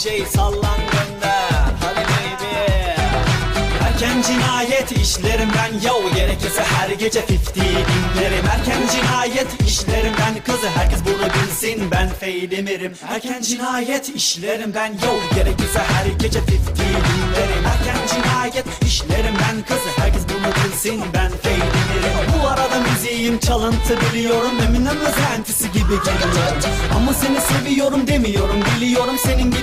DJ sallan gönder Hadi baby. Erken cinayet işlerim ben yo Gerekirse her gece 50 dinlerim. Erken cinayet işlerim ben kızı Herkes bunu bilsin ben feylimirim Erken cinayet işlerim ben yo Gerekirse her gece 50 dinlerim. Erken cinayet işlerim ben kızı Herkes bunu bilsin ben feylimirim Bu arada müziğim çalıntı biliyorum Eminem özentisi gibi geliyor. Ama seni seviyorum demiyorum Biliyorum senin gibi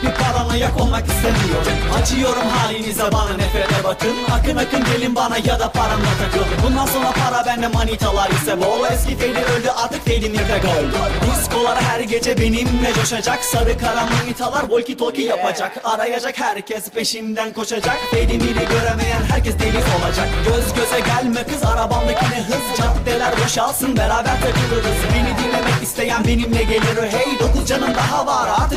paranoyak olmak istemiyorum. Acıyorum halinize bana nefrete bakın. Akın akın gelin bana ya da paramla takılın. Bundan sonra para bende manitalar ise bol. Eski Feyli öldü artık Feyli nerede gol. Diskolar her gece benimle coşacak. Sarı kara manitalar walkie talkie yapacak. Arayacak herkes peşimden koşacak. Feyli mili göremeyen herkes deli olacak. Göz göze gelme kız arabamdakine hız. Caddeler boşalsın beraber takılırız. Beni dinlemek isteyen benimle gelir. Hey dokuz canım daha var artık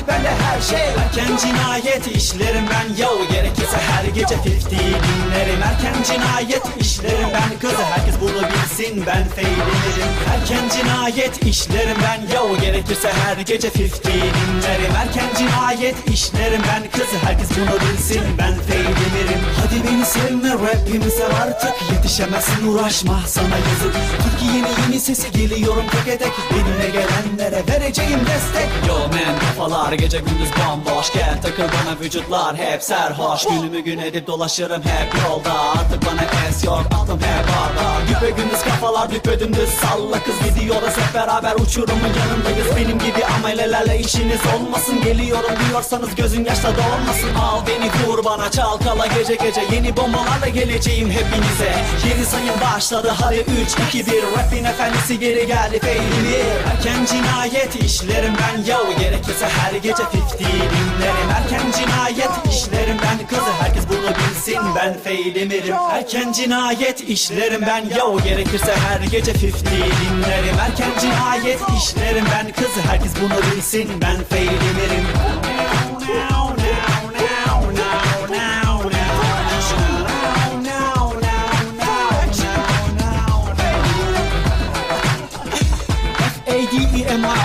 her şey. Erken cinayet işlerim ben. Yo Gerekirse her gece 50 dinlerim. Erken cinayet işlerim ben. Kızı herkes bunu bilsin ben feylenirim Erken cinayet işlerim ben. Yo Gerekirse her gece 50 dinlerim. Erken cinayet işlerim ben. Kızı herkes bunu bilsin ben feylenirim Hadi beni sevme. Rapimi sev artık. Yetişemezsin. Uğraşma. Sana yazık. Türkiye'nin yeni sesi geliyorum tek tek. Benimle gelenlere vereceğim destek. Yo man kafalar gece gündüz bomboş. Gel takıl bana vücutlar hep serhoş. Günümü gün edip dolaşırım hep yolda. Artık bana es yok aklım hep arda. Güpe gündüz kafalar düpedümdüz salla. Kız Gidiyoruz hep beraber uçurumun yanındayız. Benim gibi amelelerle işiniz olmasın. Geliyorum diyorsanız gözün yaşta dolmasın. Al beni vur bana çalkala gece gece. Yeni bombalarla geleceğim hepinize. Geri sayım başladı hadi 3 2 1 Rapin efendisi geri geldi feyli Erken cinayet işlerim ben yo Gerekirse her gece 50 dinlerim ben feylemirim Erken cinayet işlerim ben. Yo Gerekirse her gece 50 dinlerim. Erken cinayet işlerim ben. Kızı herkes bunu bilsin. Ben feylemirim A-D-E-M-I-R